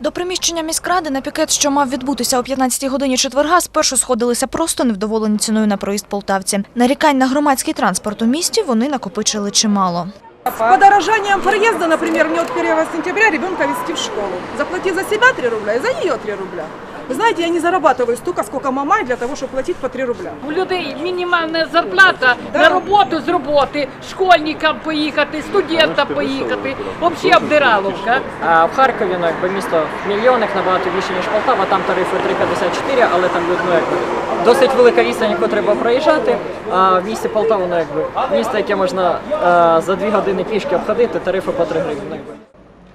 До приміщення міськради на пікет, що мав відбутися о 15-й годині четверга, спершу сходилися просто невдоволені ціною на проїзд полтавці. Нарікань на громадський транспорт у місті вони накопичили чимало. С подорожанием проезда, например, мне от 1 сентября ребенка везти в школу. Заплати за себя 3 рубля и за нее 3 рубля. Вы знаете, я не зарабатываю столько, сколько мама для того, чтобы платить по 3 рубля. У людей мінімальна зарплата на роботу з роботи, школьникам поїхати, студентам поїхати. Взагалі обдираловка. А в Харкові ну, якби місто мільйонник набагато більше ніж Полтава. Там тарифи 3,54, але там ну, якби, досить велика відстань, яку треба проїжджати. А в місті Полтава, ну якби місто, яке можна е, за дві години пішки обходити, тарифи по 3 гривні. Ну, якби.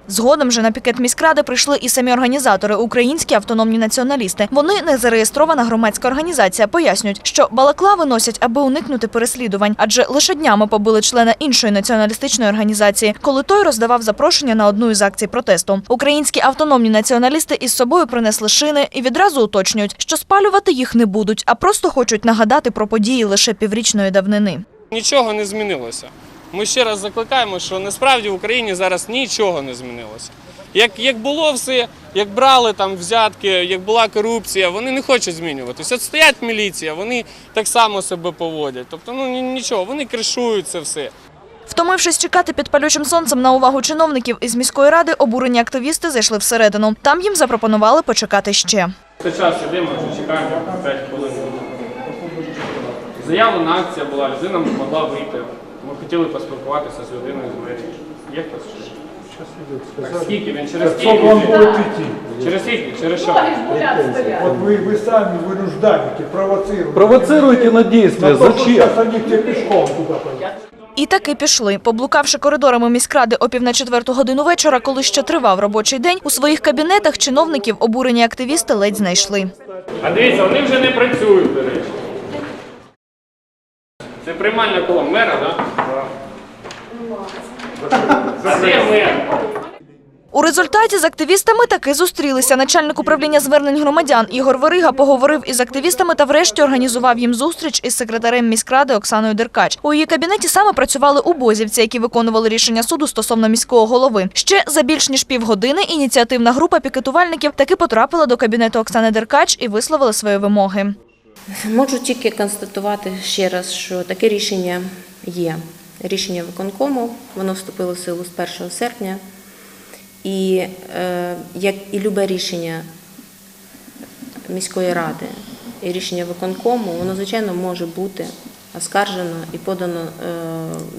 Згодом же на пікет міськради прийшли і самі організатори українські автономні націоналісти. Вони не зареєстрована громадська організація. Пояснюють, що балаклави носять, аби уникнути переслідувань, адже лише днями побили члена іншої націоналістичної організації, коли той роздавав запрошення на одну із акцій протесту. Українські автономні націоналісти із собою принесли шини і відразу уточнюють, що спалювати їх не будуть, а просто хочуть нагадати про події лише піврічної давнини. Нічого не змінилося. Ми ще раз закликаємо, що насправді в Україні зараз нічого не змінилося. Як, як було все, як брали там взятки, як була корупція, вони не хочуть змінюватися. От стоять міліція, вони так само себе поводять. Тобто, ну нічого, вони кришують це все. Втомившись чекати під палючим сонцем на увагу чиновників із міської ради, обурені активісти зайшли всередину. Там їм запропонували почекати ще. Це час вже чекаємо 5 хвилин. Заявлена акція була, людина могла вийти. Ми хотіли поспілкуватися з людиною з мерії. Є хтось? Так, скільки він? Через скільки? Сколько он він? будет идти? Через скільки? Через що? Вот вы, вы сами вынуждаете, провоцируете. Провоцируйте на действия. На то, что Зачем? сейчас они все пешком туда пойдут. І таки пішли. Поблукавши коридорами міськради о пів на четверту годину вечора, коли ще тривав робочий день, у своїх кабінетах чиновників обурені активісти ледь знайшли. А дивіться, вони вже не працюють, до речі. Це приймальна коло мера, так? Да? Це мер. У результаті з активістами таки зустрілися. Начальник управління звернень громадян Ігор Верига поговорив із активістами та врешті організував їм зустріч із секретарем міськради Оксаною Деркач. У її кабінеті саме працювали убозівці, які виконували рішення суду стосовно міського голови. Ще за більш ніж півгодини ініціативна група пікетувальників таки потрапила до кабінету Оксани Деркач і висловили свої вимоги. Можу тільки констатувати ще раз, що таке рішення є. Рішення виконкому, воно вступило в силу з 1 серпня. І е, як і любе рішення міської ради і рішення виконкому, воно, звичайно, може бути оскаржено і подано е,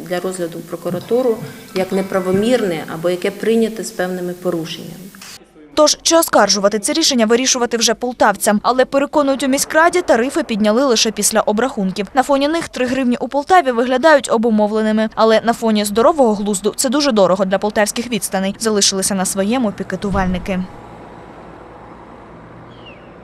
для розгляду в прокуратуру як неправомірне або яке прийняте з певними порушеннями. Тож чи оскаржувати це рішення вирішувати вже полтавцям, але переконують у міськраді, тарифи підняли лише після обрахунків. На фоні них 3 гривні у Полтаві виглядають обумовленими, але на фоні здорового глузду це дуже дорого для полтавських відстаней. Залишилися на своєму пікетувальники.